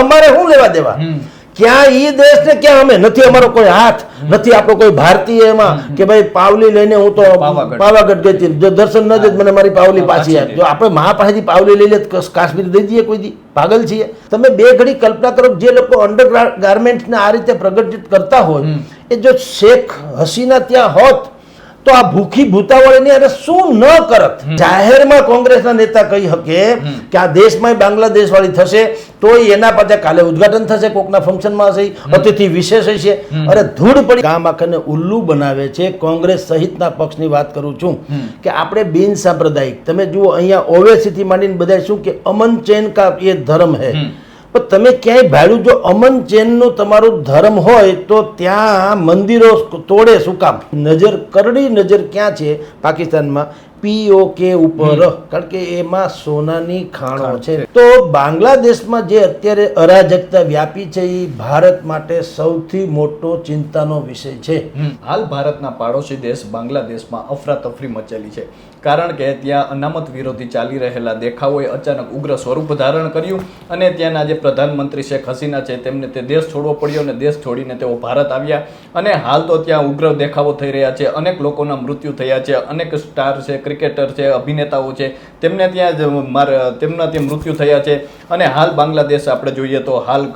અમારે શું લેવા દેવા? ક્યાં એ દેશ ને ક્યાં અમે? નથી અમારો કોઈ હાથ નથી આપણો કોઈ ભારતીય એમાં કે ભાઈ પાવલી લઈને હું તો પાવાગઢ. ગઈ હતી. જો દર્શન ન દે મને મારી પાવલી પાછી આપ. જો આપણે મહા પાસેથી પાવલી લઈ લે કાશ્મીર દઈ દઈએ કોઈ દી. પાગલ છીએ. તમે બે ઘડી કલ્પના કરો જે લોકો અંડર ગાર્મેન્ટ્સને આ રીતે પ્રગટિત કરતા હોય એ જો શેખ હસીના ત્યાં હોત તો આ ભૂખી ભૂતાવળીની અરે શું ન કરત? જાહેરમાં કોંગ્રેસના નેતા કહી શકે કે આ દેશમાં બાંગ્લાદેશ વાળી થશે તો એના પાછા કાલે ઉદઘાટન થશે કોકના ફંક્શનમાં હશે અતિથિ વિશેષ હશે. અરે ધૂળ પડી. ગામ આખાને ઉલ્લુ બનાવે છે. કોંગ્રેસ સહિતના પક્ષની વાત કરું છું કે આપણે બિન સાંપ્રદાયિક તમે જુઓ અહીંયા ઓવેસીથી માંડીને બધા શું કે અમન ચેન કા એ ધર્મ હે. પણ તમે ક્યાંય ભાડું જો અમન ચેનનો તમારો ધર્મ હોય તો ત્યાં મંદિરો તોડે શું કામ? નજર કરડી નજર ક્યાં છે પાકિસ્તાનમાં? પીઓકે ઉપર. કારણ કે એમાં સોનાની ખાણો છે. તો બાંગ્લાદેશમાં જે અત્યારે અરાજકતા વ્યાપી છે એ ભારત માટે સૌથી મોટો ચિંતાનો વિષય છે. હાલ ભારતના પાડોશી દેશ બાંગ્લાદેશમાં અફરાતફરી મચેલી છે. કારણ કે ત્યાં અનામત વિરોધી ચાલી રહેલા દેખાવોએ અચાનક ઉગ્ર સ્વરૂપ ધારણ કર્યું અને ત્યાંના જે પ્રધાનમંત્રી શેખ હસીના છે, તેમને તે દેશ છોડવો પડ્યો અને દેશ છોડીને તેઓ ભારત આવ્યા. અને હાલ તો ત્યાં ઉગ્ર દેખાવો થઈ રહ્યા છે, અનેક લોકોના મૃત્યુ થયા છે, અનેક સ્ટાર છે, ક્રિકેટર છે, અભિનેતાઓ છે, તેમને ત્યાં જ તેમના ત્યાં મૃત્યુ થયા છે. અને હાલ બાંગ્લાદેશ આપણે જોઈએ તો હાલ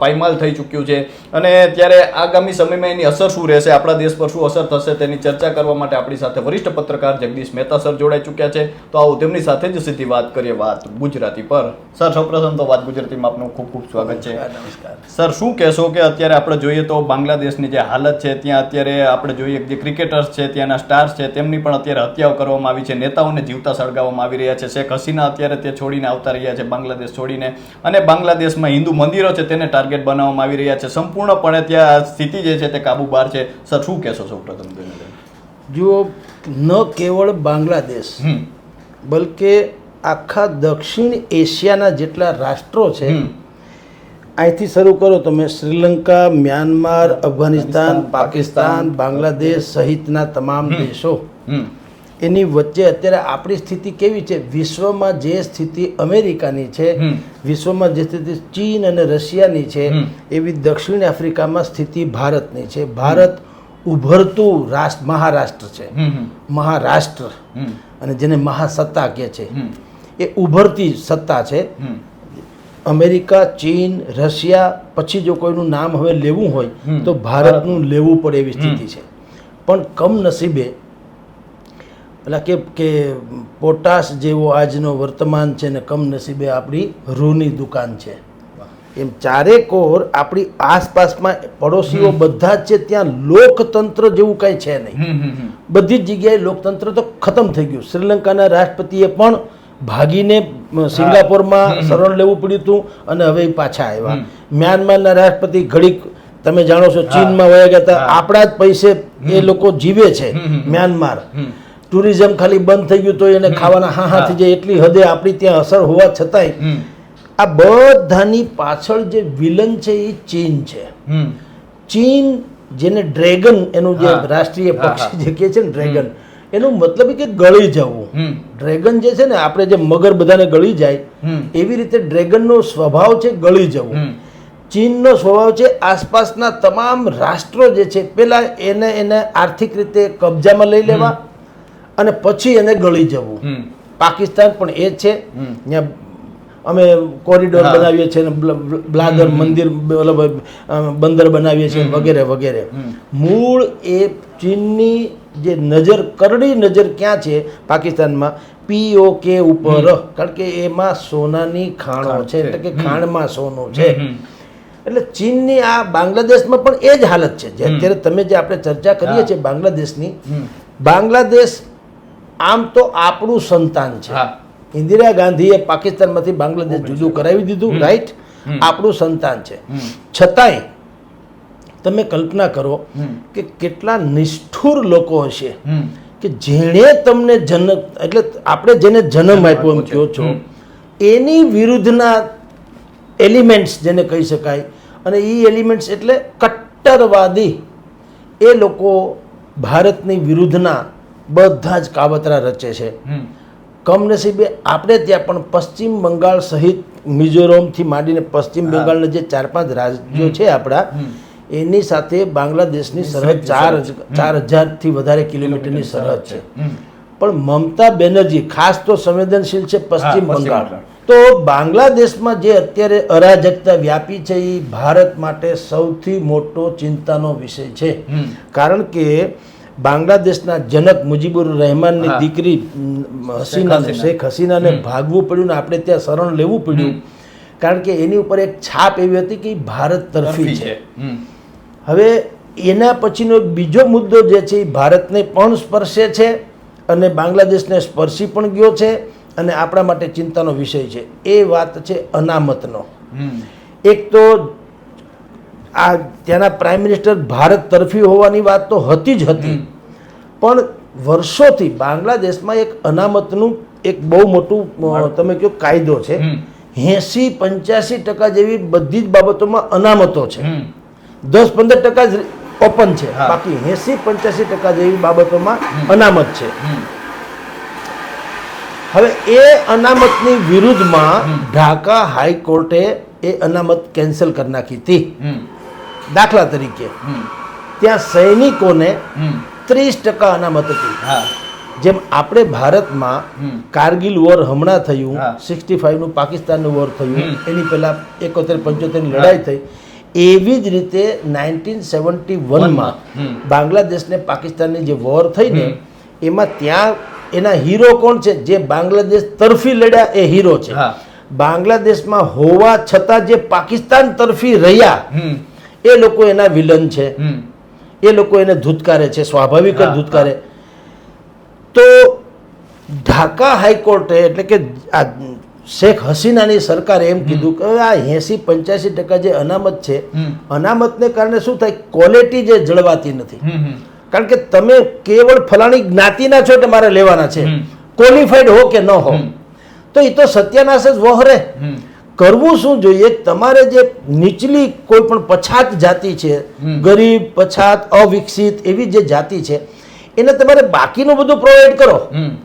પાયમાલ થઈ ચૂક્યું છે. અને ત્યારે આગામી સમયમાં એની અસર શું રહેશે? આપણા દેશ પર શું અસર થશે તેની ચર્ચા કરવા માટે આપણી સાથે વરિષ્ઠ પત્રકાર જગદીશ મહેતા સર જોડાઈ ચૂક્યા છે. તો આવો તેમની સાથે જ સીધી વાત કરીએ વાત ગુજરાતી પર. સર સૌપ્રથમ તો વાત ગુજરાતીમાં આપનું ખૂબ ખૂબ સ્વાગત છે. નમસ્કાર સર શું કહેશો કે અત્યારે આપણે જોઈએ તો બાંગ્લાદેશની જે હાલત છે ત્યાં અત્યારે આપણે જોઈએ કે જે ક્રિકેટર્સ છે ત્યાંના સ્ટાર્સ છે તેમની પણ અત્યારે હત્યાઓ કરવામાં આવી છે. નેતાઓને જીવતા સળગાવવામાં આવી રહ્યા છે. શેખ હસીના અત્યારે તે છોડીને આવતા રહ્યા છે બાંગ્લાદેશ છોડીને. અને બાંગ્લાદેશમાં હિન્દુ મંદિરો છે તેને ટાર્ગેટ બનાવવામાં આવી રહ્યા છે. સંપૂર્ણપણે ત્યાં સ્થિતિ જે છે તે કાબુ બહાર છે. સર શું કહેશો સૌપ્રથમ? જુઓ ન કેવળ બાંગ્લાદેશ બલકે આખા દક્ષિણ એશિયાના જેટલા રાષ્ટ્રો છે અહીંથી શરૂ કરો તમે શ્રીલંકા મ્યાનમાર અફઘાનિસ્તાન પાકિસ્તાન બાંગ્લાદેશ સહિતના તમામ દેશો. એની વચ્ચે અત્યારે આપણી સ્થિતિ કેવી છે? વિશ્વમાં જે સ્થિતિ અમેરિકાની છે વિશ્વમાં જે સ્થિતિ ચીન અને રશિયાની છે એવી દક્ષિણ આફ્રિકામાં સ્થિતિ ભારતની છે. ભારત ઉભરતું રાષ્ટ્ર મહારાષ્ટ્ર છે. મહારાષ્ટ્ર. અને જેને મહાસત્તા કહે છે એ ઉભરતી સત્તા છે. અમેરિકા ચીન રશિયા પછી જો કોઈનું નામ હવે લેવું હોય તો ભારતનું લેવું પડે એવી સ્થિતિ છે. પણ કમનસીબે પેલા કે કે પોટાશ જેવો આજનો વર્તમાન છે ને કમનસીબે આપણી રૂની દુકાન છે. એમ ચારે કોર આપણી આસપાસમાં પડોશીઓ બધા જ છે ત્યાં લોકતંત્ર જેવું કાંઈ છે નહીં. બધી જ જગ્યાએ લોકતંત્ર તો ખતમ થઈ ગયું. શ્રીલંકાના રાષ્ટ્રપતિએ પણ ભાગીને સિંગાપોરમાં શરણ લેવું પડ્યું હતું અને હવે પાછા આવ્યા. મ્યાનમારના રાષ્ટ્રપતિ ઘડીક તમે જાણો છો ચીનમાં વયા ગયા હતા. આપણા જ પૈસે એ લોકો જીવે છે મ્યાનમાર. ટુરિઝમ ખાલી બંધ થઈ ગયું તો એને ખાવાના હા હા થઈ જાય એટલી હદે આપણી ત્યાં અસર હોવા છતાંય આ બધાની પાછળ જે વિલન છે એ ચીન છે. ચીન જેને ડ્રેગન એનું જે રાષ્ટ્રીય પક્ષી જે કહે છે ને ડ્રેગન એનું મતલબ કે ગળી જવું. ડ્રેગન જે છે ને આપણે જે મગર બધાને ગળી જાય એવી રીતે ડ્રેગનનો સ્વભાવ છે ગળી જવું. ચીનનો સ્વભાવ છે આસપાસના તમામ રાષ્ટ્રો જે છે પેલા એને એને આર્થિક રીતે કબજામાં લઈ લેવા અને પછી એને ગળી જવું. પાકિસ્તાન પણ એ છે. ત્યાં અમે કોરિડોર બનાવીએ છીએ બ્લાદર મંદિર મતલબ બંદર બનાવીએ છીએ વગેરે વગેરે. મૂળ એ ચીનની જે નજર કરડી નજર ક્યાં છે પાકિસ્તાનમાં? પીઓકે ઉપર. કારણ કે એમાં સોનાની ખાણો છે. એટલે કે ખાણમાં સોનું છે. એટલે ચીનની આ બાંગ્લાદેશમાં પણ એ જ હાલત છે. જે અત્યારે તમે જે આપણે ચર્ચા કરીએ છીએ બાંગ્લાદેશની બાંગ્લાદેશ આમ તો આપણું સંતાન છે. ઇન્દિરા ગાંધીએ પાકિસ્તાનમાંથી બાંગ્લાદેશ જુદું કરાવી દીધું રાઈટ? આપણું સંતાન છે. છતાંય તમે કલ્પના કરો કે કેટલા નિષ્ઠુર લોકો હશે કે જેણે તમને જન્મ એટલે આપણે જેને જન્મ આપ્યો એમ કહો છો એની વિરુદ્ધના એલિમેન્ટ્સ જેને કહી શકાય અને એ એલિમેન્ટ્સ એટલે કટ્ટરવાદી. એ લોકો ભારતની વિરુદ્ધના બધા જ કાવતરા રચે છે. કમનસીબે આપણે ત્યાં પણ પશ્ચિમ બંગાળ સહિત મિઝોરમથી માંડીને પશ્ચિમ બંગાળના જે ચાર પાંચ રાજ્યો છે આપણા એની સાથે બાંગ્લાદેશની સરહદ ચાર ચાર હજારથી વધારે કિલોમીટરની સરહદ છે. પણ મમતા બેનર્જી ખાસ તો સંવેદનશીલ છે પશ્ચિમ બંગાળ. તો બાંગ્લાદેશમાં જે અત્યારે અરાજકતા વ્યાપી છે એ ભારત માટે સૌથી મોટો ચિંતાનો વિષય છે. કારણ કે બાંગ્લાદેશના જનક મુજીબુર રહેમાનની દીકરી હસીના. શેખ હસીનાને ભાગવું પડ્યું ને આપણે ત્યાં શરણ લેવું પડ્યું. કારણ કે એની ઉપર એક છાપ એવી હતી કે ભારત તરફી છે. હવે એના પછીનો એક બીજો મુદ્દો જે છે એ ભારતને પણ સ્પર્શે છે અને બાંગ્લાદેશને સ્પર્શી પણ ગયો છે અને આપણા માટે ચિંતાનો વિષય છે. એ વાત છે અનામતનો. એક તો આ ત્યાંના પ્રાઇમ મિનિસ્ટર ભારત તરફી હોવાની વાત તો હતી જ હતી. પણ વર્ષોથી બાંગ્લાદેશમાં એક અનામતનું એક બહુ મોટું તમે કહો કાયદો છે. એંસી પંચ્યાસી ટકા જેવી બધી જ બાબતોમાં અનામતો છે. દસ પંદર ટકા જ ઓપન છે. બાકી એંસી પંચ્યાસી ટકા જેવી બાબતોમાં અનામત છે. હવે એ અનામતની વિરુદ્ધમાં ઢાકા હાઈકોર્ટે એ અનામત કેન્સલ કરી નાખી હતી. દાખલા તરીકે. ત્યાં સૈનિકોને ત્રીસ ટકા અનામત હતી. જેમ આપણે ભારતમાં કારગિલ વોર હમણાં થયું. સિક્સટી ફાઈવનું પાકિસ્તાનનું વોર થયું એની પહેલાં એકોતેર પંચોતેરની લડાઈ થઈ. એવી જ રીતે નાઇન્ટીન સેવન્ટી વનમાં બાંગ્લાદેશને પાકિસ્તાનની જે વોર થઈ ને એમાં ત્યાં એના હીરો કોણ છે? જે બાંગ્લાદેશ તરફી લડ્યા એ હીરો છે. બાંગ્લાદેશમાં હોવા છતાં જે પાકિસ્તાન તરફી રહ્યા. એ લોકો એના વિલન છે. એ લોકો એને ધૂતકારે છે સ્વાભાવિક જ ધૂતકારે. તો ઢાકા હાઈકોર્ટે એટલે કે આ શેખ હસીનાની સરકારે એમ કીધું કે આ એંસી પંચ્યાસી ટકા જે અનામત છે અનામતને કારણે શું થાય? ક્વોલિટી જે જળવાતી નથી. કારણ કે તમે કેવળ ફલાણી જ્ઞાતિના છો એટલે મારે લેવાના છે. ક્વોલિફાઈડ હો કે ન હો? તો એ તો સત્યાનાશ જ વહોરે. કરવું શું જોઈએ? તમારે જે નીચલી કોઈ પણ પછાત જાતિ છે ગરીબ પછાત અવિકસિત એવી જે જાતિ છે એને તમારે બાકીનું બધું પ્રોવાઈડ કરો.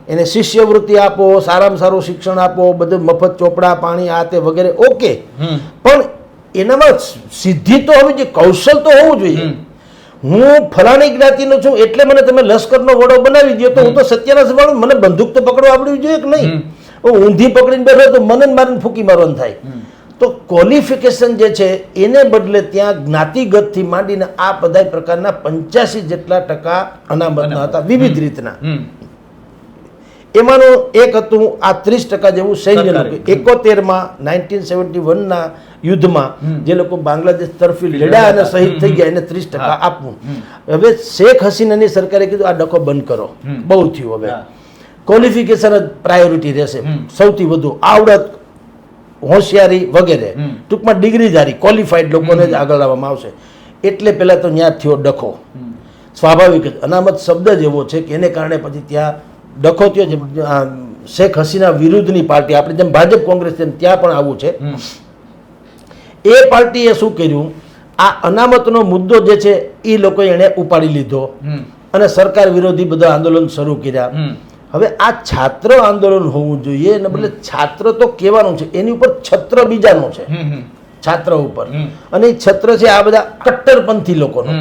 એને શિષ્યવૃત્તિ આપો સારામાં સારું શિક્ષણ આપો બધું મફત ચોપડા પાણી આ તે વગેરે ઓકે. પણ એનામાં સિદ્ધિ તો હોવી જોઈએ કૌશલ તો હોવું જોઈએ. હું ફલાણી જ્ઞાતિનો છું એટલે મને તમે લશ્કરનો વડો બનાવી દો તો હું તો સત્યાનાશ વાળું મને બંદૂક તો પકડવા આવડવી જોઈએ કે નહીં? ઊંધી પકડીને બેઠો તો મને જ મારીને ફૂકી મારવાનું થાય. તો ક્વોલિફિકેશન જે છે એને બદલે ત્યાં જ્ઞાતિગતથી માંડીને આ બધા પ્રકારના પંચ્યાસી જેટલા ટકા અનામતના હતા વિવિધ રીતના. એમાંનું એક હતું આ ત્રીસ ટકા જેવું સૈન્ય. એકોતેરમાં નાઇન્ટીન સેવન્ટી વનના યુદ્ધમાં જે લોકો બાંગ્લાદેશ તરફી લડ્યા અને શહીદ થઈ ગયા એને ત્રીસ ટકા આપવું. હવે શેખ હસીનાની સરકારે કીધું આ ડખો બંધ કરો. બહુ થયું હવે. ક્વોલિફિકેશન જ પ્રાયોરિટી રહેશે. સૌથી વધુ આવડત હોશિયારી વગેરે. ટૂંકમાં ડિગ્રીધારી ક્વોલિફાઈડ લોકોને જ આગળ લાવવામાં આવશે. એટલે પહેલાં તો ત્યાં થયો ડખો. સ્વાભાવિક જ. અનામત શબ્દ જ એવો છે કે એને કારણે પછી ત્યાં ડખો થયો જેમ શેખ હસીના વિરુદ્ધની પાર્ટી. આપણે જેમ ભાજપ કોંગ્રેસ છે ત્યાં પણ આવું છે. એ પાર્ટીએ શું કર્યું? આ અનામતનો મુદ્દો જે છે એ લોકોએ એણે ઉપાડી લીધો. અને સરકાર વિરોધી બધા આંદોલન શરૂ કર્યા. હવે આ છાત્ર આંદોલન હોવું જોઈએ અને બદલે છાત્ર તો કહેવાનું છે. એની ઉપર છત્ર બીજાનો છે. છાત્ર ઉપર. અને એ છત્ર છે આ બધા કટ્ટરપંથી લોકોનો.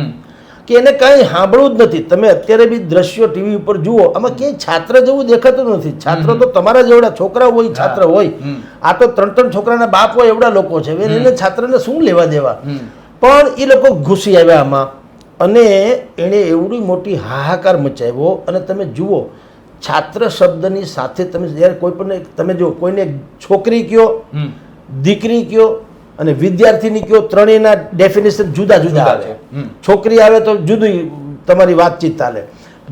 કે એને કાંઈ સાંભળવું જ નથી. તમે અત્યારે બી દ્રશ્યો ટીવી ઉપર જુઓ આમાં ક્યાંય છાત્ર જેવું દેખાતું નથી. છાત્ર તો તમારા જેવડા છોકરા હોય છાત્ર હોય. આ તો ત્રણ ત્રણ છોકરાના બાપ હોય એવડા લોકો છે. એને છાત્રને શું લેવા દેવા? પણ એ લોકો ઘૂસી આવ્યા આમાં. અને એણે એવડી મોટી હાહાકાર મચાવ્યો. અને તમે જુઓ છાત્ર શબ્દની સાથે તમે જ્યારે કોઈ પણ તમે જો કોઈને છોકરી કયો દીકરી કયો અને વિદ્યાર્થીની કયો ત્રણેયના ડેફિનેશન જુદા જુદા આવે. છોકરી આવે તો જુદી તમારી વાતચીત ચાલે.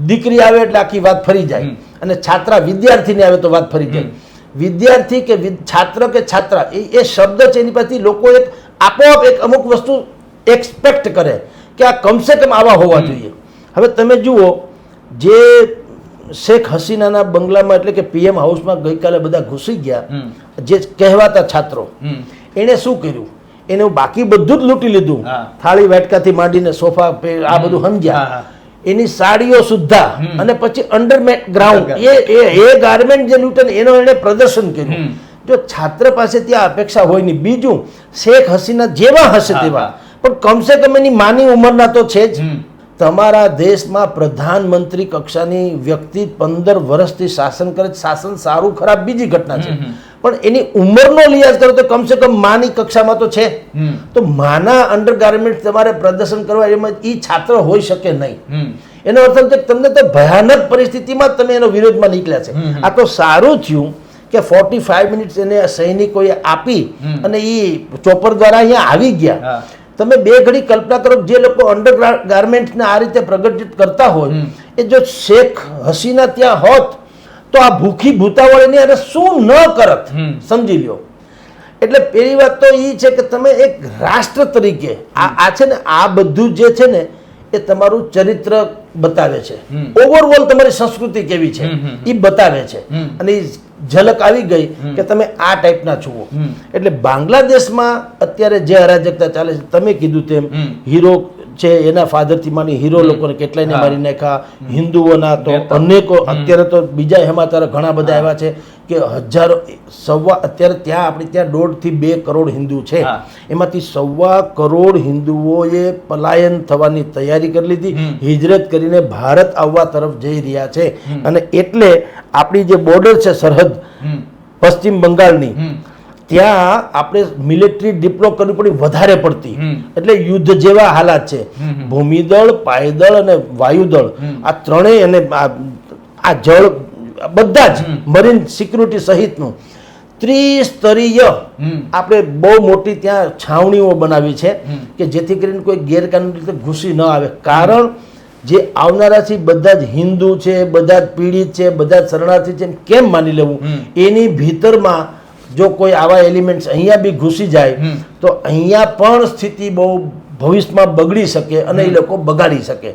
દીકરી આવે એટલે આખી વાત ફરી જાય. અને છાત્રા વિદ્યાર્થીની આવે તો વાત ફરી જાય. વિદ્યાર્થી કે છાત્ર કે છાત્રા એ એ શબ્દ છે એની પાસેથી લોકો એક આપોઆપ એક અમુક વસ્તુ એક્સપેક્ટ કરે કે આ કમસે કમ આવા હોવા જોઈએ. હવે તમે જુઓ જે શેખ હસીનાના બંગલામાં એટલે કે પીએમ હાઉસમાં ગઈકાલે બધા ઘૂસી ગયા. જે કહેવાતા છાત્રો. એણે શું કર્યું? એને બાકી બધું જ લૂંટી લીધું. થાળી વાટકાથી માંડીને સોફા આ બધું સમજ્યા એની સાડીઓ સુદ્ધા અને પછી અંડર ગ્રાઉન્ડ એ એ ગાર્મેન્ટ જે લૂંટે એનો એને પ્રદર્શન કર્યું. જો છાત્ર પાસે ત્યાં અપેક્ષા હોય નહીં. બીજું શેખ હસીના જેવા હશે તેવા. પણ કમસે કમ એની માની ઉંમરના તો છે જ. તમારા દેશમાં પ્રધાનમંત્રી કક્ષાની વ્યક્તિ પંદર વર્ષથી શાસન કરે શાસન સારું ખરાબ બીજી ઘટના છે. પણ એની ઉંમરનો લિહાઝ કરો તો કમસે કમ માની કક્ષામાં તો છે. તો માના અંડરગાર્મેન્ટ તમારે પ્રદર્શન કરવા એમાં એ છાત્ર હોઈ શકે નહીં. એનો અર્થ કે તમને તો ભયાનક પરિસ્થિતિમાં તમે એનો વિરોધમાં નીકળ્યા છે. આ તો સારું થયું કે ફોર્ટી ફાઈવ મિનિટ્સ એને સૈનિકોએ આપી અને એ ચોપર દ્વારા અહીંયા આવી ગયા. તમે બે ઘડી કલ્પના કરો જે લોકો અંડર ગાર્મેન્ટ્સને આ રીતે પ્રગટિત કરતા હોય એ જો શેખ હસીના ત્યાં હોત તો આ ભૂખી ભૂતાવળીને અને શું ન કરત? સમજી લ્યો. એટલે પહેલી વાત તો એ છે કે તમે એક રાષ્ટ્ર તરીકે આ આ છે ને આ બધું જે છે ને એ તમારું ચરિત્ર બતાવે છે. ઓવરઓલ તમારી સંસ્કૃતિ કેવી છે. એ બતાવે છે. અને એ ઝલક આવી ગઈ કે તમે આ ટાઈપના છુઓ એટલે બાંગ્લાદેશમાં અત્યારે જે અરાજકતા ચાલે છે તમે કીધું તેમ હીરો છે એના ફાધરથી માની હીરો લોકોને કેટલાયને. મારી નાખ્યા હિન્દુઓના તો અનેકો અત્યારે તો બીજા હેમાતારા ઘણા બધા એવા છે કે હજારો સવા અત્યારે ત્યાં આપણે ત્યાં દોઢથી બે કરોડ હિન્દુ છે. એમાંથી સવા કરોડ હિન્દુઓએ પલાયન થવાની તૈયારી કરી લીધી. હિજરત કરીને ભારત આવવા તરફ જઈ રહ્યા છે. અને એટલે આપણી જે બોર્ડર છે સરહદ પશ્ચિમ બંગાળની. ત્યાં આપણે મિલિટરી ડિપ્લો કરવી પડી વધારે પડતી. એટલે યુદ્ધ જેવા હાલાત છે. ભૂમિદળ પાયદળ અને વાયુદળ. આ ત્રણેય અને આ જળ બધા જ મરીન સિક્યુરિટી સહિતનું. ત્રિસ્તરીય. આપણે બહુ મોટી ત્યાં છાવણીઓ બનાવી છે કે જેથી કરીને કોઈ ગેરકાનૂની રીતે ઘૂસી ન આવે. કારણ જે આવનારા છે બધા જ હિન્દુ છે બધા જ પીડિત છે બધા જ શરણાર્થી છે કેમ માની લેવું? એની ભીતરમાં જો કોઈ આવા એલિમેન્ટ્સ અહીંયા બી ઘૂસી જાય તો અહીંયા પણ સ્થિતિ બહુ ભવિષ્યમાં બગડી શકે અને એ લોકો બગાડી શકે.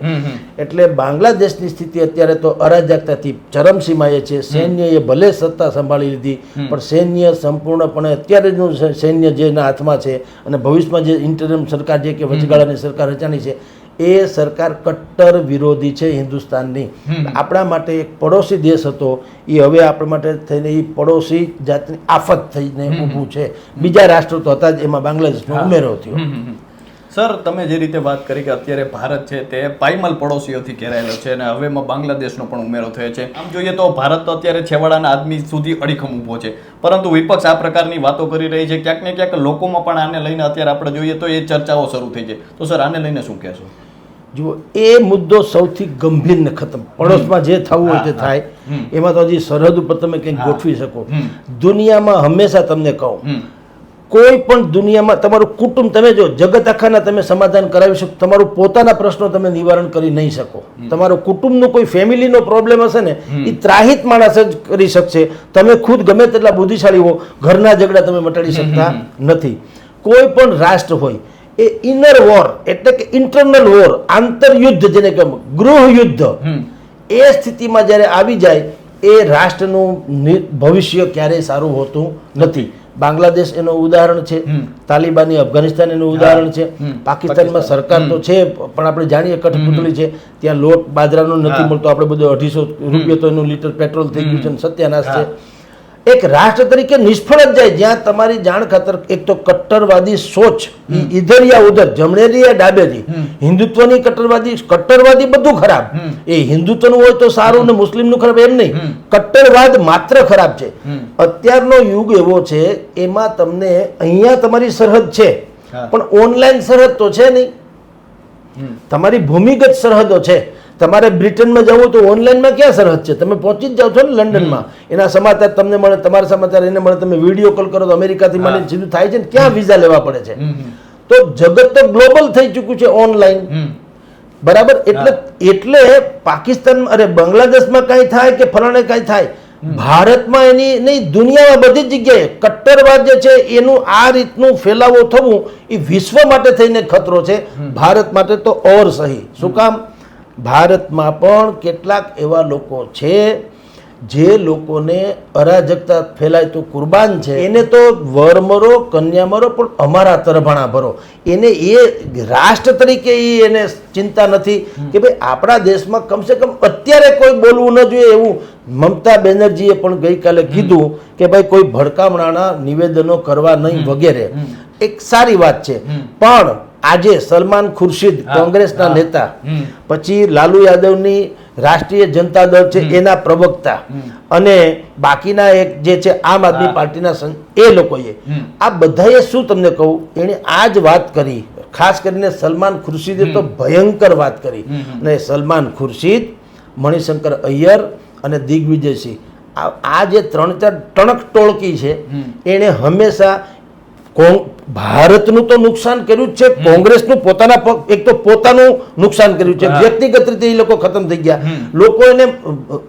એટલે બાંગ્લાદેશની સ્થિતિ અત્યારે તો અરાજકતાથી ચરમસીમાએ છે. સૈન્યએ ભલે સત્તા સંભાળી લીધી પણ સૈન્ય સંપૂર્ણપણે અત્યારેનું સ- સૈન્ય જે એના હાથમાં છે અને ભવિષ્યમાં જે ઇન્ટરમ સરકાર જે કે વચગાળાની સરકાર રચાણી છે એ સરકાર કટ્ટર વિરોધી છે હિન્દુસ્તાનની. આપણા માટે એક પડોશી દેશ હતો એ હવે આપણા માટે થઈને એ પડોશી જાતની આફત થઈને ઊભું છે બીજા રાષ્ટ્રો તો હતા જ એમાં બાંગ્લાદેશનો. ઉમેરો થયો. સર તમે જે રીતે વાત કરી કે અત્યારે ભારત છે તે પાયમાલ પડોશીઓથી ઘેરાયેલો છે અને હવે એમાં બાંગ્લાદેશનો પણ ઉમેરો થયો છે. આમ જોઈએ તો ભારત તો અત્યારે છેવાડાના આદમી સુધી અડીખમ ઊભો છે. પરંતુ વિપક્ષ આ પ્રકારની વાતો કરી રહી છે. ક્યાંક ને ક્યાંક લોકોમાં પણ આને લઈને અત્યારે આપણે જોઈએ તો એ ચર્ચાઓ શરૂ થઈ છે. તો સર આને લઈને શું કહેશો? જુઓ એ મુદ્દો સૌથી ગંભીર ને ખતમ. પડોશમાં જે થવું હોય તે થાય. એમાં તો હજી સરહદ ઉપર તમે કંઈક ગોઠવી શકો. દુનિયામાં હંમેશા તમને કહું કોઈ પણ દુનિયામાં તમારું કુટુંબ તમે જો જગત આખાના તમે સમાધાન કરાવી શકો તમારું પોતાના પ્રશ્નો તમે નિવારણ કરી નહીં શકો. તમારો કુટુંબનો કોઈ ફેમિલીનો પ્રોબ્લેમ હશે ને એ ત્રાહિત માણસ જ કરી શકશે. તમે ખુદ ગમે તેટલા બુદ્ધિશાળી હો ઘરના ઝઘડા તમે મટાડી શકતા નથી. કોઈ પણ રાષ્ટ્ર હોય એ ઇનર વોર એટલે કે ઇન્ટરનલ વોર આંતરયુદ્ધ જેને કહે ગૃહ યુદ્ધ એ સ્થિતિમાં જ્યારે આવી જાય એ રાષ્ટ્રનું ભવિષ્ય ક્યારેય સારું હોતું નથી. બાંગ્લાદેશ એનું ઉદાહરણ છે તાલિબાની અફઘાનિસ્તાન એનું ઉદાહરણ છે પાકિસ્તાનમાં સરકાર તો છે પણ આપણે જાણીએ કઠપૂતળી છે ત્યાં લોટ બાજરાનો નથી મળતો આપણે બધું અઢીસો રૂપિયા તો એનું લીટર પેટ્રોલ થઈ ગયું છે સત્યાનાશ છે. એક રાષ્ટ્ર તરીકે નિષ્ફળ જ જાય જ્યાં તમારી જાણ ખાતર એક તો કટ્ટરવાદી સોચ ઇધર યા ઉધર જમણેરી યા ડાબેરી. હિન્દુત્વની કટ્ટરવાદી કટ્ટરવાદી બધું ખરાબ. એ હિન્દુત્વનું હોય તો સારું ને મુસ્લિમનું ખરાબ એમ નહીં. કટ્ટરવાદ માત્ર ખરાબ છે. અત્યારનો યુગ એવો છે એમાં તમને અહીંયા તમારી સરહદ છે. પણ ઓનલાઈન સરહદ તો છે નહીં. તમારી ભૂમિગત સરહદો છે. તમારે બ્રિટનમાં જવું તો ઓનલાઈનમાં ક્યાં સરહદ છે? તમે પહોંચી જ જાઓ છો ને લંડનમાં. એના સમાચાર તમને મળે તમારા સમાચાર એને મળે તમે વીડિયો કોલ કરો તો અમેરિકાથી હા. સીધું થાય છે ને ક્યાં વિઝા લેવા પડે છે? તો જગત તો ગ્લોબલ થઈ ચૂક્યું છે ઓનલાઈન. બરાબર? એટલે એટલે પાકિસ્તાન અરે બાંગ્લાદેશમાં કાંઈ થાય કે ફલાણે કાંઈ થાય? ભારતમાં એની નહીં દુનિયામાં બધી જગ્યાએ કટ્ટરવાદ જે છે એનું આ રીતનું ફેલાવો થવું એ વિશ્વ માટે થઈને ખતરો છે. ભારત માટે તો ઓર સહી. શું કામ? ભારતમાં પણ કેટલાક એવા લોકો છે જે લોકોને અરાજકતા ફેલાય તો કુરબાન છે. એને તો વર મરો કન્યા મરો પણ અમારા તરભાણા ભરો. એને એ રાષ્ટ્ર તરીકે એ એને ચિંતા નથી કે ભાઈ આપણા દેશમાં કમસે કમ અત્યારે કોઈ બોલવું ન જોઈએ એવું મમતા બેનર્જીએ પણ ગઈકાલે કીધું કે ભાઈ કોઈ ભડકામણાના નિવેદનો કરવા નહીં વગેરે. એક સારી વાત છે. પણ આજે સલમાન ખુરશીદ કોંગ્રેસના નેતા. પછી લાલુ યાદવની રાષ્ટ્રીય જનતા દળ છે એના પ્રવક્તા. અને બાકીના એક જે છે આમ આદમી પાર્ટીના એ લોકોએ. આ બધાએ શું તમને કહું? એણે આ જ વાત કરી. ખાસ કરીને સલમાન ખુરશીદે તો ભયંકર વાત કરી. અને સલમાન ખુરશીદ મણિશંકર અય્યર અને દિગ્વિજયસિંહ. આ જે ત્રણ ચાર ટણક ટોળકી છે એણે હંમેશા ભારતનું તો નુકસાન કર્યું છે. કોંગ્રેસનું પોતાના એક તો પોતાનું નુકસાન કર્યું છે. વ્યક્તિગત રીતે એ લોકો ખતમ થઈ ગયા. લોકો એને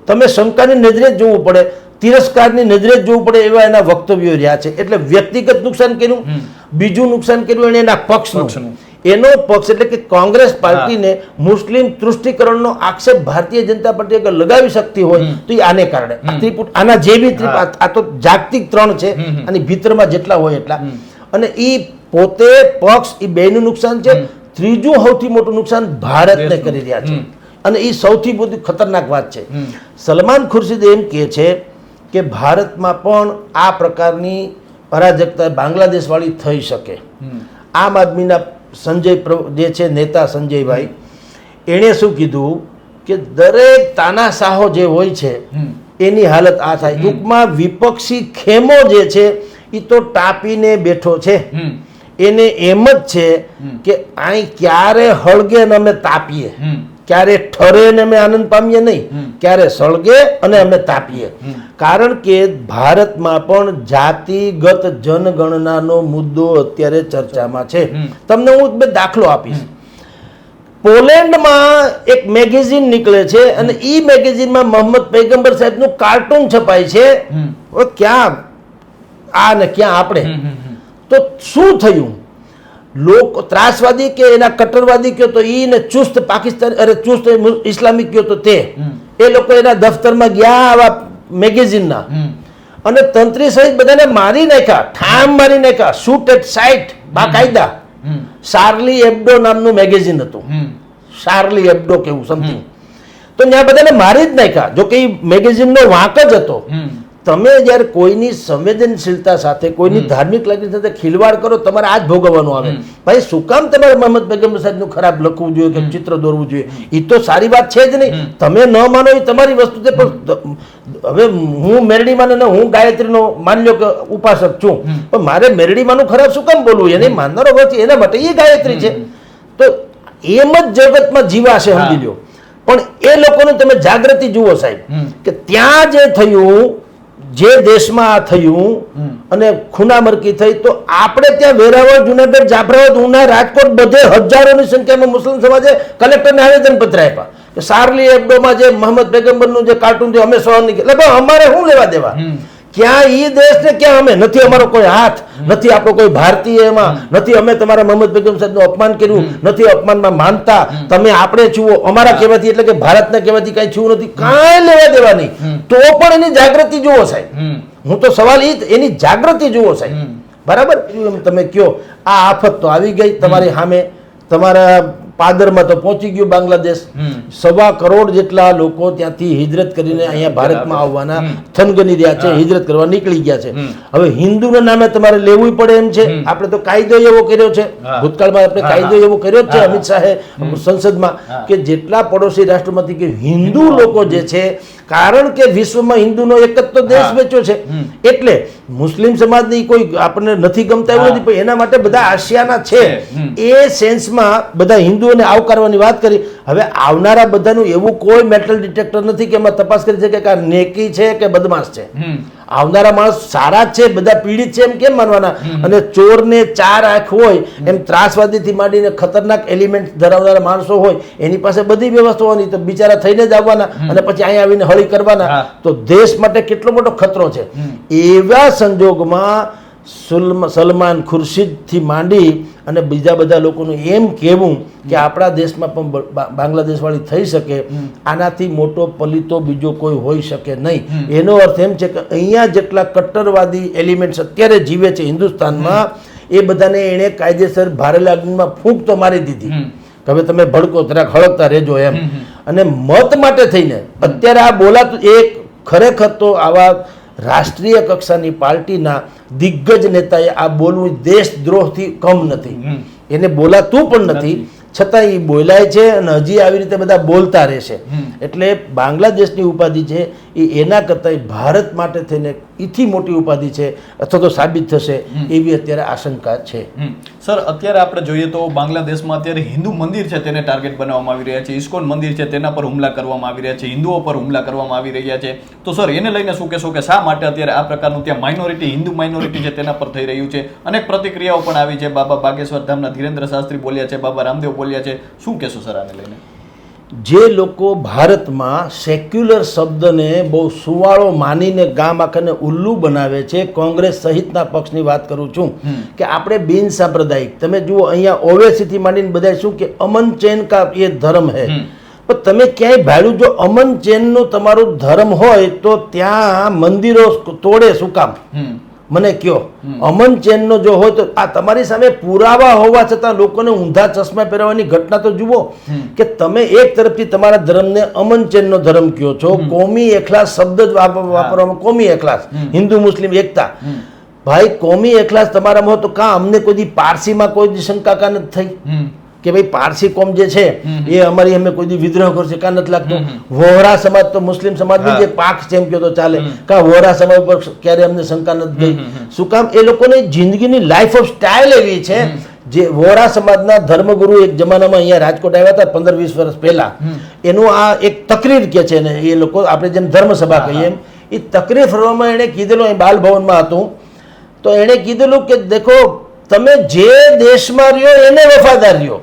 તમે શંકાની નજરે જ જોવું પડે. તિરસ્કારની નજરે જ જોવું પડે એવા એના વક્તવ્યો રહ્યા છે. એટલે વ્યક્તિગત નુકસાન કર્યું બીજું નુકસાન કર્યું એને એના પક્ષનું. એનો પક્ષ એટલે કે કોંગ્રેસ પાર્ટીને મુસ્લિમ તૃષ્ટિકરણનો આક્ષેપ ભારતીય જનતા પાર્ટી અગર લગાવી શકતી હોય તો એ આને કારણે. ત્રિપુટ આના જે બી આ તો જાગતિક ત્રણ છે. અને ભીતરમાં જેટલા હોય એટલા. અને એ પોતે પક્ષ એ બેનું નુકસાન છે. ત્રીજું સૌથી મોટું નુકસાન ભારતને કરી રહ્યા છે. અને એ સૌથી બધી ખતરનાક વાત છે. સલમાન ખુરશીદ એમ કહે છે કે ભારતમાં પણ આ પ્રકારની અરાજકતા બાંગ્લાદેશવાળી થઈ શકે. આમ આદમીના સંજય જે છે નેતા સંજયભાઈ એણે શું કીધું કે દરેક તાનાશાહો જે હોય છે એની હાલત આ થાય. ટૂંકમાં વિપક્ષી ખેમો જે છે એ તો ટાપીને બેઠો છે. એને એમ જ છે કે અહીં ક્યારે હળગે ને અમે તાપીએ. ક્યારે ઠરે ને અમે આનંદ પામીએ નહીં. ક્યારે સળગે અને અમે તાપીએ. કારણ કે ભારતમાં પણ જાતિગત જનગણનાનો મુદ્દો અત્યારે ચર્ચામાં છે. તમને હું બે દાખલો આપીશ. પોલેન્ડમાં એક મેગેઝિન નીકળે છે અને ઈ મેગેઝિનમાં મોહમ્મદ પૈગંબર સાહેબનું કાર્ટૂન છપાય છે. ક્યાં? આ ને ક્યાં આપણે. તો શું થયું? લોકો ત્રાસવાદી કે એના કટ્ટરવાદી કયો તો એ ને ચુસ્ત પાકિસ્તાન અરે ચુસ્ત ઇસ્લામિક કયો તો તે. એ લોકો એના દફતરમાં ગયા આવા મેગેઝિનના. અને તંત્રી સહિત બધાને મારી નાખ્યા ઠામ મારી નાખ્યા શૂટ એટ સાઇટ બાકાયદા. શાર્લી એબ્ડો નામનું મેગેઝિન હતું. શાર્લી એબ્ડો કેવું સમથિંગ. તો ત્યાં બધાને મારી જ નાખ્યા. જો કે મેગેઝિનનો વાંક જ હતો. તમે જ્યારે કોઈની સંવેદનશીલતા સાથે કોઈની ધાર્મિક લાગણી સાથે ખિલવાડ કરો તમારે આ જ ભોગવવાનું આવે. ભાઈ શું કામ તમારે મોહમ્મદ પેગમ્બર સાહેબનું ખરાબ લખવું જોઈએ કે ચિત્ર દોરવું જોઈએ? એ તો સારી વાત છે જ નહીં. તમે ન માનો એ તમારી વસ્તુ છે પણ હવે હું મેરડીમાં ને હું ગાયત્રીનો માની લો કે ઉપાસક છું. પણ મારે મેરડીમાંનું ખરાબ શું કામ બોલવું? એને માનનારો હોવાથી એના માટે એ ગાયત્રી છે. તો એમ જ જગતમાં જીવાશે સમજી લો પણ એ લોકોને તમે જાગૃતિ જુઓ સાહેબ કે ત્યાં જે થયું જે દેશમાં આ થયું અને ખૂનામરકી થઈ તો આપણે ત્યાં વેરાવળ જુનાગઢ જાફરાબાદ ઉના રાજકોટ બધે હજારોની સંખ્યામાં મુસ્લિમ સમાજે કલેક્ટરને આવેદન પત્ર આપ્યા સારલી એબડોમાં જે મોહમ્મદ પેગમ્બરનું જે કાર્ટૂન છે અમે સહન નહીં એટલે અમારે શું લેવા દેવા. ક્યાં એ દેશ ને ક્યાં અમે? નથી અમારો કોઈ હાથ નથી આપણો કોઈ ભારતીય એમાં નથી અમે તમારા મોહમ્મદ બેગમ સાહેબનું અપમાન કર્યું નથી અપમાનમાં માનતા. તમે આપણે છુઓ અમારા કહેવાથી એટલે કે ભારતના કહેવાથી કાંઈ છુ નથી કાંઈ લેવા દેવા નહીં તો પણ એની જાગૃતિ જુઓ સાહેબ. હું તો સવાલ એ એની જાગૃતિ જુઓ સાહેબ. બરાબર? એમ તમે કયો આ આફત તો આવી ગઈ તમારી સામે તમારા પાદરમાં તો પહોંચી ગયું બાંગ્લાદેશ. સવા કરોડ જેટલા લોકો ત્યાંથી હિજરત કરીને અહીંયા ભારતમાં આવવાના થનગની રહ્યા છે હિજરત કરવા નીકળી ગયા છે. હવે હિન્દુના નામે તમારે લેવું પડે એમ છે. આપણે તો કાયદો એવો કર્યો છે. ભૂતકાળમાં આપણે કાયદો એવો કર્યો જ છે અમિત શાહે સંસદમાં કે જેટલા પડોશી રાષ્ટ્રમાંથી કે હિન્દુ લોકો જે છે કારણ કે વિશ્વમાં હિન્દુનો એક જ તો દેશ હા. વેચ્યો છે. એટલે મુસ્લિમ સમાજની કોઈ આપણને નથી ગમતા એવું નથી પણ એના માટે બધા આશિયાના છે. એ સેન્સમાં બધા હિન્દુઓને આવકારવાની વાત કરી. હવે આવનારા બધાનું એવું કોઈ મેટલ ડિટેક્ટર નથી કે એમાં તપાસ કરી શકે કે આ નેકી છે કે બદમાશ છે. આવનારા માણસ સારા છે બધા પીડિત છે એમ કેમ માનવાના? અને ચોરને ચાર આંખ હોય એમ ત્રાસવાદીથી માંડીને ખતરનાક એલિમેન્ટ ધરાવનારા માણસો હોય એની પાસે બધી વ્યવસ્થા હોવાની તો બિચારા થઈને જ આવવાના અને પછી અહીંયા આવીને હળી કરવાના. તો દેશ માટે કેટલો મોટો ખતરો છે. એવા સંજોગમાં સલમાન ખુરશીદથી માંડી અને બીજા બધા લોકોનું એમ કહેવું કે આપણા દેશમાં પણ બાંગ્લાદેશવાળી થઈ શકે આનાથી મોટો પલિતો બીજો કોઈ હોઈ શકે નહીં. એનો અર્થ એમ છે કે અહીંયા જેટલા કટ્ટરવાદી એલિમેન્ટ્સ અત્યારે જીવે છે હિન્દુસ્તાનમાં એ બધાને એણે કાયદેસર ભારેલા અગ્નિમાં ફૂંક તો મારી દીધી. કે હવે તમે ભડકો જરાક હળકતા રહેજો એમ. અને મત માટે થઈને અત્યારે આ બોલાતું એક ખરેખર તો આવા રાષ્ટ્રીય કક્ષાની પાર્ટીના દિગ્ગજ નેતાએ આ બોલવું દેશદ્રોહથી કમ નથી. એને બોલાતું પણ નથી. છતાં એ બોલાય છે અને હજી આવી રીતે બધા બોલતા રહેશે. એટલે બાંગ્લાદેશની ઉપાધિ છે એ એના કરતાં ભારત માટે થઈને એથી મોટી ઉપાધિ છે અથવા તો સાબિત થશે એવી અત્યારે આશંકા છે. સર અત્યારે આપણે જોઈએ તો બાંગ્લાદેશમાં અત્યારે હિન્દુ મંદિર છે તેને ટાર્ગેટ બનાવવામાં આવી રહ્યા છે. ઇસ્કોન મંદિર છે તેના પર હુમલા કરવામાં આવી રહ્યા છે. હિન્દુઓ પર હુમલા કરવામાં આવી રહ્યા છે. તો સર એને લઈને શું કહેશો કે શા માટે અત્યારે આ પ્રકારનું ત્યાં માઇનોરિટી હિન્દુ માઇનોરિટી છે તેના પર થઈ રહ્યું છે? અનેક પ્રતિક્રિયાઓ પણ આવી છે. બાબા બાગેશ્વર ધામના ધીરેન્દ્ર શાસ્ત્રી બોલ્યા છે બાબા રામદેવ બોલ્યા છે. શું કહેશો સર આને લઈને? જે લોકો ભારતમાં સેક્યુલર શબ્દને બહુ સુવાળો માનીને ગામ આખાને ઉલ્લુ બનાવે છે કોંગ્રેસ સહિતના પક્ષની વાત કરું છું કે આપણે બિન સાંપ્રદાયિક તમે જુઓ અહીંયા ઓવેસીથી માંડીને બધા શું કે અમન ચેન કા એ ધર્મ હે. પણ તમે ક્યાંય ભાડું જો અમન ચેનનું તમારું ધર્મ હોય તો ત્યાં મંદિરો તોડે શું કામ? મને કયો? અમન ચેનનો જો હોય તો આ તમારી સામે પુરાવા હોવા છતાં લોકોને ઊંધા ચશ્મા પહેરવાની ઘટના તો જુઓ કે તમે એક તરફથી તમારા ધર્મને અમન ચેનનો ધર્મ કયો છો? કોમી એખલાસ શબ્દ જ વાપરવામાં કોમી એખલાસ હિન્દુ મુસ્લિમ એકતા. ભાઈ કોમી એખલાસ તમારામાં હોય તો કાં અમને કોઈ દી પારસીમાં કોઈ દી શંકા કાં નથી થઈ? કે ભાઈ પારસી કોમ જે છે એ અમારી અમે કોઈ વિદ્રોહ કરશે કાં નથી લાગતું. વોહરા સમાજ તો મુસ્લિમ સમાજની જે પાક છે એમ કહો તો ચાલે. કા વોહરા સમાજ પર ક્યારે અમને શંકા નથી ગઈ શું કામ? એ લોકોની જિંદગીની લાઈફ ઓફ સ્ટાઇલ એવી છે જે વોરા સમાજના ધર્મગુરુ એક જમાનામાં અહીંયા રાજકોટ આવ્યા હતા પંદર વીસ વર્ષ પહેલા. એનું આ એક તકરીર કે છે ને એ લોકો આપણે જેમ ધર્મસભા કહીએ એમ એ તકરીર ફરવામાં એણે કીધેલું અહીં બાલ ભવનમાં હતું. તો એણે કીધેલું કે દેખો તમે જે દેશમાં રહ્યો એને વફાદાર રહ્યો.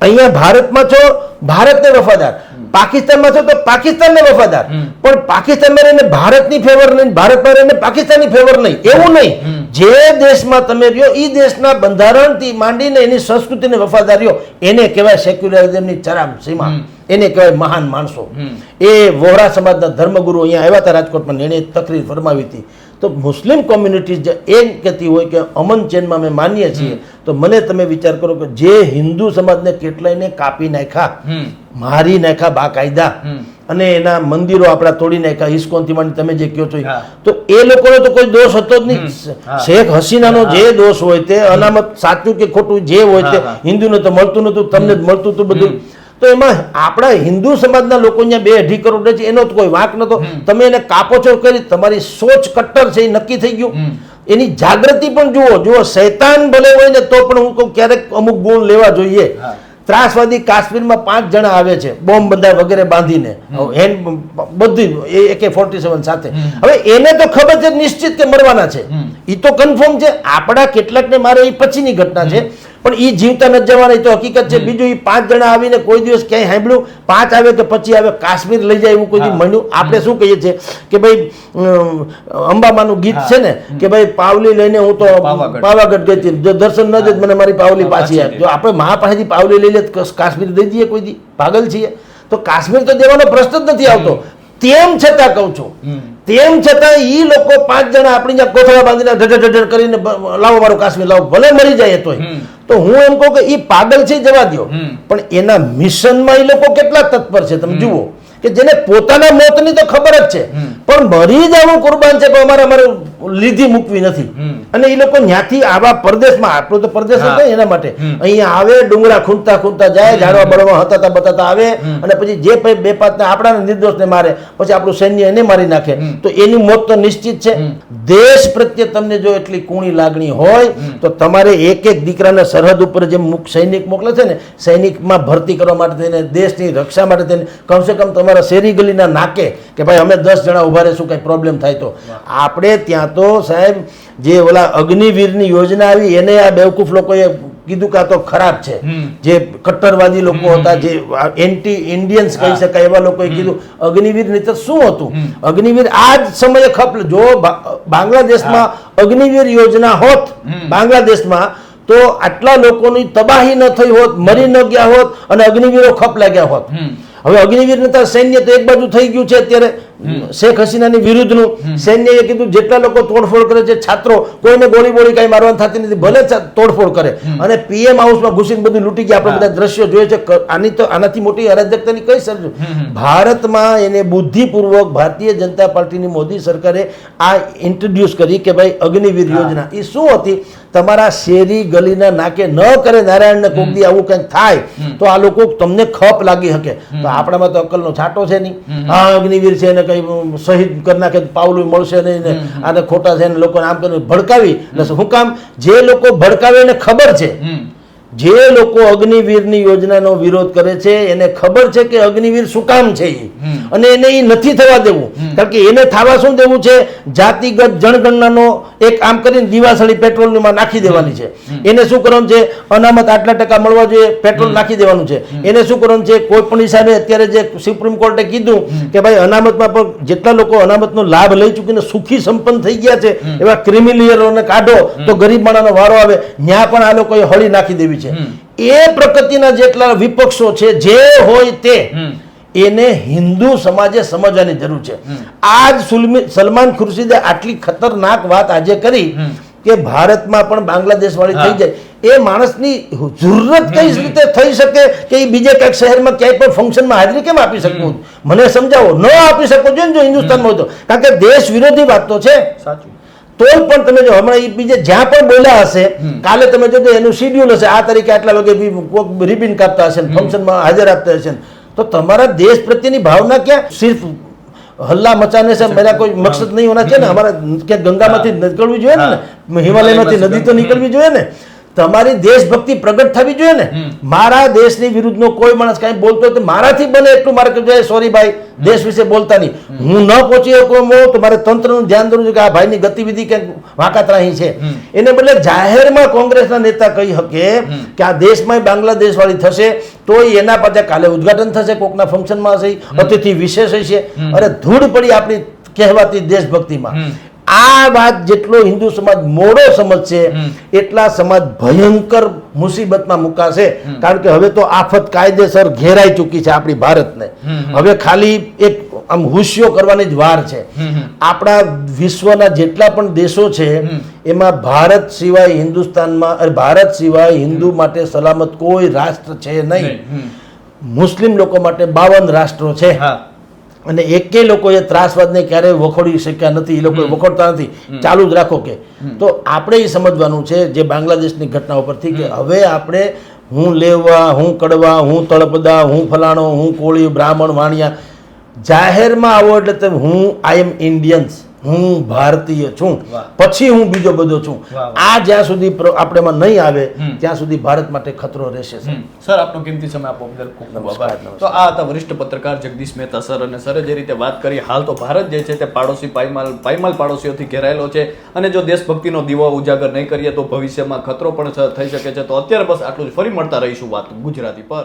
અહીંયા ભારતમાં છો ભારતને વફાદાર. પાકિસ્તાનમાં છો તો પાકિસ્તાનને વફાદાર. પણ પાકિસ્તાનમાં રહીને ભારતની ફેવર નહીં ભારતમાં રહીને પાકિસ્તાનની ફેવર નહીં. એવું નહીં. જે દેશમાં તમે રહ્યો એ દેશના બંધારણથી માંડીને એની સંસ્કૃતિને વફાદાર રહ્યો એને કહેવાય સેક્યુલરિઝમની ચરામ સીમા. એને કહેવાય મહાન માણસો. એ વોહરા સમાજના ધર્મગુરુ અહીંયા આવ્યા હતા રાજકોટમાં એણે તકરીર ફરમાવી હતી. તો મુસ્લિમ કોમ્યુનિટી જે એમ કહેતી હોય કે અમન ચેનમાં અમે માનીએ છીએ તો મને તમે વિચાર કરો કે જે હિન્દુ સમાજને કેટલાયને કાપી નાખ્યા મારી નાખ્યા બાકાયદા અને એના મંદિરો આપણા તોડી નાખ્યા ઇસ્કોનથી માંડી તમે જે કહો છો તો એ લોકોનો તો કોઈ દોષ હતો જ નહીં. શેખ હસીનાનો જે દોષ હોય તે અનામત સાચું કે ખોટું જે હોય તે. હિન્દુને તો મળતું નતું તમને જ મળતું હતું બધું. તો એમાં આપણા હિન્દુ સમાજના લોકો અહીંયા બે અઢી કરોડ છે એનો તો કોઈ વાંક નતો. તમે એને કાપો કરી તમારી સોચ કટ્ટર છે એ નક્કી થઈ ગયું. એની જાગૃતિ પણ જુઓ જુઓ શૈતાન ભલે હોય ને તો પણ હું કહું ક્યારેક અમુક ગુણ લેવા જોઈએ. ત્રાસવાદી કાશ્મીરમાં પાંચ જણા આવે છે બોમ્બ બધા વગેરે બાંધીને. હેન્ડ બધી એકે ફોર્ટી સેવન સાથે. હવે એને તો ખબર છે નિશ્ચિત કે મરવાના છે. એ તો કન્ફર્મ છે આપણા કેટલાકને મારે એ પછીની ઘટના છે. પણ એ જીવતા નથી જવાના તો હકીકત છે. બીજું એ પાંચ જણા આવીને કોઈ દિવસ ક્યાંય સાંભળ્યું પાંચ આવે કે પછી આવે કાશ્મીર લઈ જાય એવું કોઈ મળ્યું? આપણે શું કહીએ છીએ કે ભાઈ અંબામાનું ગીત છે ને કે ભાઈ પાવલી લઈને હું તો પાવાગઢ. ગઈ હતી. જો દર્શન ન જ મને મારી પાવલી પાછી આવે જો આપણે મહા પાસેથી પાવલી લઈ લે કાશ્મીર દઈ દઈએ કોઈ દી. પાગલ છીએ. તો કાશ્મીર તો દેવાનો પ્રશ્ન જ નથી આવતો. તેમ છતાં કહું છું તેમ છતાં એ લોકો પાંચ જણા આપણી જ્યાં કોથળા બાંધીને ઢઢ ઢઢ કરીને લાવો મારું કાશ્મીર લાવો ભલે મરી જાય તોય. તો હું એમ કહું કે એ પાગલ છે જવા દ્યો. પણ એના મિશનમાં એ લોકો કેટલા તત્પર છે તમે જુઓ. કે જેને પોતાના મોતની તો ખબર જ છે. પણ મરી જવું કુરબાન છે પણ અમારે અમારે લીધી મૂકવી નથી. અને એ લોકો ત્યાંથી આવા પરદેશમાં આપણો તો પરદેશ હતો એના માટે. અહીંયા આવે ડુંગરા ખૂંટતા ખૂંટતા જાય ઝાડવા બળવા હતાતા બતાતા આવે અને પછી જે બે પાંચને આપણા નિર્દોષને મારે પછી આપણું સૈન્ય એને મારી નાખે. તો એની મોત તો નિશ્ચિત છે. દેશ પ્રત્યે તમને જો એટલી કૂણી લાગણી હોય તો તમારે એક એક દીકરાને સરહદ ઉપર જેમ સૈનિક મોકલે છે ને સૈનિકમાં ભરતી કરવા માટે થઈને દેશની રક્ષા માટે થઈને કમસે કમ તમારા શેરી ગલીના નાકે કે ભાઈ અમે દસ જણા ઊભા રહીશું કંઈ પ્રોબ્લેમ થાય તો. આપણે ત્યાં તો સાહેબ જે ઓલા અગ્નિવીરની યોજના આવી એને આ બેવકૂફ લોકોએ કીધું કે આ તો ખરાબ છે. જે કટ્ટરવાદી લોકો હતા જે એન્ટી ઇન્ડિયન્સ કહી શકાય એવા લોકોએ કીધું. અગ્નિવીર નહીં શું હતું? અગ્નિવીર આ જ સમયે ખપ જો બાંગ્લાદેશમાં અગ્નિવીર યોજના હોત બાંગ્લાદેશમાં તો આટલા લોકોની તબાહી ન થઈ હોત મરી ન ગયા હોત અને અગ્નિવીરો ખપ લાગ્યા હોત. હવે અગ્નિવીર નેતા સૈન્ય તો એક બાજુ થઈ ગયું છે અત્યારે શેખ હસીનાની વિરુદ્ધનું. સૈન્યએ કીધું જેટલા લોકો તોડફોડ કરે છે છાત્રો કોઈને ગોળી બોળી કાંઈ મારવાની થતી નથી ભલે તોડફોડ કરે. અને પીએમ હાઉસમાં ઘૂસીને બધું લૂંટી ગયા. આપણે બધા દ્રશ્યો જોઈએ છે આની તો આનાથી મોટી અરાજકતાની કઈ સર્જ ભારતમાં એને બુદ્ધિપૂર્વક ભારતીય જનતા પાર્ટીની મોદી સરકારે આ ઇન્ટ્રોડ્યુસ કરી કે ભાઈ અગ્નિવીર યોજના. એ શું હતી? તમારા શેરી ગલીના નાકે ન કરે નારાયણને કોક દી આવું કંઈક થાય તો આ લોકો તમને ખપ લાગી શકે. તો આપણામાં તો અક્કલનો છાંટો છે નહીં. હા અગ્નિવીર છે ને કઈ શહીદ કરી નાખે પાવલું મળશે નહીં ને. આને ખોટા છે ને લોકોને આમ કરીને ભડકાવી. એટલે શું કામ? જે લોકો ભડકાવે એને ખબર છે જે લોકો અગ્નિવીરની યોજનાનો વિરોધ કરે છે એને ખબર છે કે અગ્નિવીર શું કામ છે એ. અને એને એ નથી થવા દેવું. કારણ કે એને થવા શું દેવું છે? જાતિગત જનગણનાનો એક આમ કરીને દિવાસળી પેટ્રોલમાં નાખી દેવાની છે. એને શું કરવાનું છે? અનામત આટલા ટકા મળવા જોઈએ પેટ્રોલ નાખી દેવાનું છે. એને શું કરવાનું છે? કોઈ પણ હિસાબે અત્યારે જે સુપ્રીમ કોર્ટે કીધું કે ભાઈ અનામતમાં પણ જેટલા લોકો અનામતનો લાભ લઈ ચૂકીને સુખી સંપન્ન થઈ ગયા છે એવા ક્રિમિલિયરોને કાઢો તો ગરીબ માણાનો વારો આવે ત્યાં પણ આ લોકોએ હળી નાખી દેવી છે એ પ્રકૃતિના જેટલા વિપક્ષો છે જે હોય તે એને હિન્દુ સમાજે સમજવાની જરૂર છે. આજ સલમાન ખુરશીદે આટલી ખતરનાક વાત આજે કરી કે ભારતમાં પણ બાંગ્લાદેશ વાળી થઈ જાય. એ માણસની જરૂરત કઈ રીતે થઈ શકે કે એ બીજે કંઈક શહેરમાં ક્યાંય પણ ફંક્શનમાં હાજરી કેમ આપી શકું? મને સમજાવો. ન આપી શકો ને જો હિન્દુસ્તાનમાં હોય તો. કારણ કે દેશ વિરોધી વાત તો છે. સાચું. તોય પણ તમે જો હમણાં બીજે જ્યાં પણ બોલ્યા હશે કાલે તમે જોજો એનું શિડ્યુલ હશે આ તરીકે આટલા વાગે બી રિબિન કાપતા હશે ફંક્શનમાં હાજર આપતા હશે તો તમારા દેશ પ્રત્યેની ભાવના ક્યાં? સિર્ફ હલ્લા મચાને છે મેરા કોઈ મકસદ નહીં હોના છે ને? અમારા ક્યાંક ગંગામાંથી નીકળવી જોઈએ ને? હિમાલયમાંથી નદી તો નીકળવી. જોઈએ ને? તમારી દેશભક્તિ પ્રગટ થવી જોઈએ ને? મારા દેશની વિરુદ્ધનો કોઈ માણસ કાંઈ બોલતો તો મારાથી બને એટલું મારે કહેવું જોઈએ સોરી ભાઈ દેશ વિશે બોલતા નહીં. હું ન પહોંચી શકું તો મારે તંત્રનું ધ્યાન દોરું છું કે આ ભાઈની ગતિવિધિ ક્યાંક વાંકાતરાહી છે. એને બદલે જાહેરમાં કોંગ્રેસના નેતા કહી શકે કે આ દેશમાં બાંગ્લાદેશ વાળી થશે તો એના પાછા કાલે ઉદ્ઘાટન થશે કોકના ફંક્શનમાં હશે અતિથિ વિશેષ હશે. અરે ધૂળ પડી આપણી કહેવાતી દેશભક્તિમાં. આ વાત જેટલો હિન્દુ સમાજ મોડો સમજશે એટલા સમાજ ભયંકર મુસીબતમાં મુકાશે. કારણ કે હવે તો આફત કાયદેસર ઘેરાઈ ચૂકી છે આપણી ભારતને. હવે ખાલી એક આમ હુશિયો કરવાની જ વાર છે. આપણા વિશ્વના જેટલા પણ દેશો છે એમાં ભારત સિવાય હિન્દુસ્તાનમાં અરે ભારત સિવાય હિન્દુ માટે સલામત કોઈ રાષ્ટ્ર છે નહીં. મુસ્લિમ લોકો માટે બાવન રાષ્ટ્રો છે. હા. અને એકે લોકોએ ત્રાસવાદને ક્યારેય વખોડી શક્યા નથી એ લોકો વખોડતા નથી. ચાલુ જ રાખો કે. તો આપણે એ સમજવાનું છે જે બાંગ્લાદેશની ઘટના ઉપરથી કે હવે આપણે હું લેવા હું કડવા હું તળપદા હું ફલાણો હું કોળી બ્રાહ્મણ વાણિયા જાહેરમાં આવો એટલે હું આઈ એમ ઇન્ડિયન્સ હું ભારતીય છું. પછી હું બીજો બધો છું. આ જ્યાં સુધી આપણે માં નહીં આવે ત્યાં સુધી ભારત માટે ખતરો રહેશે સર. આપનો કિંમતી સમય આપો બદલ ખૂબ ખૂબ આભાર. તો આ હતા વરિષ્ઠ પત્રકાર જગદીશ મહેતા સર અને સરે જે રીતે વાત કરી હાલ તો ભારત જે છે તે પાડોશી પાયમાલ પાયમાલ પાડોશીઓથી ઘેરાયેલો છે અને જો દેશભક્તિનો દીવો ઉજાગર નહીં કરીએ તો ભવિષ્યમાં ખતરો પણ થઈ શકે છે. તો અત્યારે બસ આટલું જ. ફરી મળતા રહીશું વાત ગુજરાતી પર.